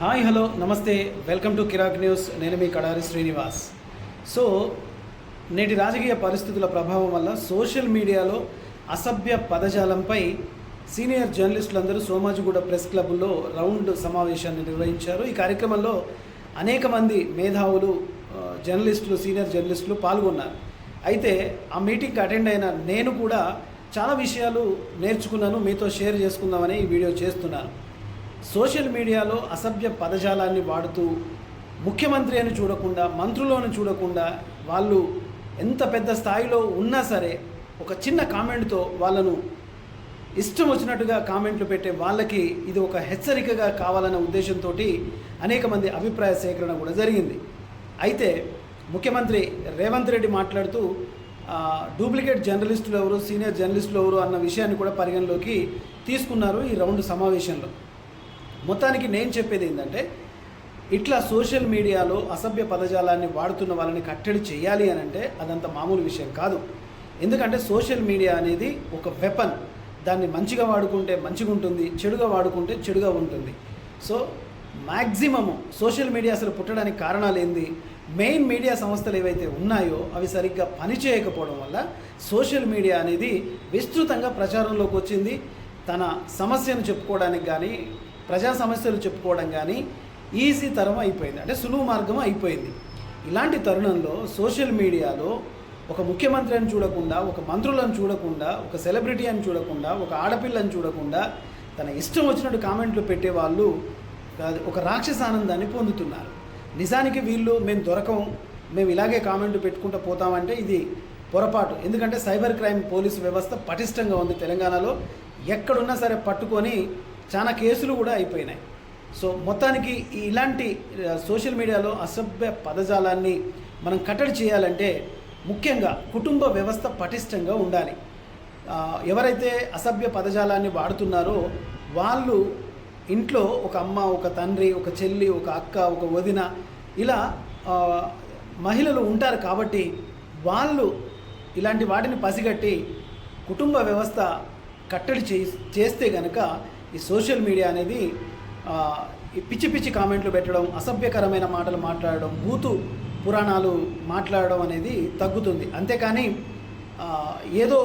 Hi hello నమస్తే. Welcome to Kirak news. నేను మీ కడారి శ్రీనివాస్. సో నేటి రాజకీయ పరిస్థితుల ప్రభావం వల్ల సోషల్ మీడియాలో అసభ్య పదజాలంపై సీనియర్ జర్నలిస్టులందరూ సోమాజిగూడ ప్రెస్ క్లబ్లో రౌండ్ సమావేశాన్ని నిర్వహించారు. ఈ కార్యక్రమంలో అనేక మంది మేధావులు జర్నలిస్టులు సీనియర్ జర్నలిస్టులు పాల్గొన్నారు. అయితే ఆ మీటింగ్కి అటెండ్ అయిన నేను కూడా చాలా విషయాలు నేర్చుకున్నాను. మీతో షేర్ చేసుకుందామని ఈ వీడియో చేస్తున్నాను. సోషల్ మీడియాలో అసభ్య పదజాలాన్ని వాడుతూ ముఖ్యమంత్రి అని చూడకుండా మంత్రులను చూడకుండా వాళ్ళు ఎంత పెద్ద స్థాయిలో ఉన్నా సరే ఒక చిన్న కామెంట్తో వాళ్ళను ఇష్టం వచ్చినట్టుగా కామెంట్లు పెట్టే వాళ్ళకి ఇది ఒక హెచ్చరికగా కావాలన్న ఉద్దేశంతో అనేక మంది అభిప్రాయ సేకరణ కూడా జరిగింది. అయితే ముఖ్యమంత్రి రేవంత్ రెడ్డి మాట్లాడుతూ డూప్లికేట్ జర్నలిస్టులు ఎవరు సీనియర్ జర్నలిస్టులు ఎవరు అన్న విషయాన్ని కూడా పరిగణలోకి తీసుకున్నారు ఈ రౌండ్ సమావేశంలో. మొత్తానికి నేను చెప్పేది ఏంటంటే ఇట్లా సోషల్ మీడియాలో అసభ్య పదజాలాన్ని వాడుతున్న వాళ్ళని కట్టడి చేయాలి అని అంటే అదంత మామూలు విషయం కాదు. ఎందుకంటే సోషల్ మీడియా అనేది ఒక వెపన్. దాన్ని మంచిగా వాడుకుంటే మంచిగా ఉంటుంది చెడుగా వాడుకుంటే చెడుగా ఉంటుంది. సో మ్యాక్సిమము సోషల్ మీడియా అసలు పుట్టడానికి కారణాలు ఏంది? మెయిన్ మీడియా సంస్థలు ఏవైతే ఉన్నాయో అవి సరిగ్గా పనిచేయకపోవడం వల్ల సోషల్ మీడియా అనేది విస్తృతంగా ప్రచారంలోకి వచ్చింది. తన సమస్యను చెప్పుకోవడానికి కానీ ప్రజా సమస్యలు చెప్పుకోవడం కానీ ఈజీ తరం అయిపోయింది. అంటే సులువు మార్గం అయిపోయింది. ఇలాంటి తరుణంలో సోషల్ మీడియాలో ఒక ముఖ్యమంత్రి అని చూడకుండా ఒక మంత్రులను చూడకుండా ఒక సెలబ్రిటీ అని చూడకుండా ఒక ఆడపిల్లని చూడకుండా తన ఇష్టం వచ్చినట్టు కామెంట్లు పెట్టే వాళ్ళు అది ఒక రాక్షస ఆనందాన్ని పొందుతున్నారు. నిజానికి వీళ్ళు మేము దొరకం మేము ఇలాగే కామెంట్లు పెట్టుకుంటూ పోతామంటే ఇది పొరపాటు. ఎందుకంటే సైబర్ క్రైమ్ పోలీసు వ్యవస్థ పటిష్టంగా ఉంది తెలంగాణలో. ఎక్కడున్నా సరే పట్టుకొని చాలా కేసులు కూడా అయిపోయినాయి. సో మొత్తానికి ఇలాంటి సోషల్ మీడియాలో అసభ్య పదజాలాన్ని మనం కట్టడి చేయాలంటే ముఖ్యంగా కుటుంబ వ్యవస్థ పటిష్టంగా ఉండాలి. ఎవరైతే అసభ్య పదజాలాన్ని వాడుతున్నారో వాళ్ళు ఇంట్లో ఒక అమ్మ ఒక తండ్రి ఒక చెల్లి ఒక అక్క ఒక వదిన ఇలా మహిళలు ఉంటారు కాబట్టి వాళ్ళు ఇలాంటి వాటిని పసిగట్టి కుటుంబ వ్యవస్థ కట్టడి చే చేస్తే గనక ఈ సోషల్ మీడియా అనేది ఈ పిచ్చి పిచ్చి కామెంట్లు పెట్టడం అసభ్యకరమైన మాటలు మాట్లాడడం బూతు పురాణాలు మాట్లాడడం అనేది తగ్గుతుంది. అంతేకాని ఏదో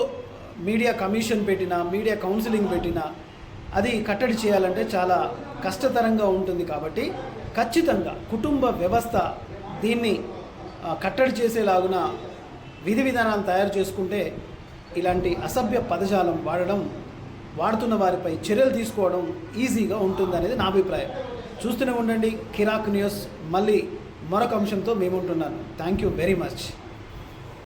మీడియా కమిషన్ పెట్టినా మీడియా కౌన్సిలింగ్ పెట్టినా అది కట్టడి చేయాలంటే చాలా కష్టతరంగా ఉంటుంది కాబట్టి ఖచ్చితంగా కుటుంబ వ్యవస్థ దీన్ని కట్టడి చేసేలాగున విధి విధానాలు తయారు చేసుకుంటే ఇలాంటి అసభ్య పదజాలం వాడడం వాడుతున్న వారిపై చర్యలు తీసుకోవడం ఈజీగా ఉంటుందనేది నా అభిప్రాయం. చూస్తూనే ఉండండి. కిరాక్ న్యూస్. మళ్ళీ మరొక అంశంతో మేము ఉంటున్నాను థ్యాంక్ యూ వెరీ మచ్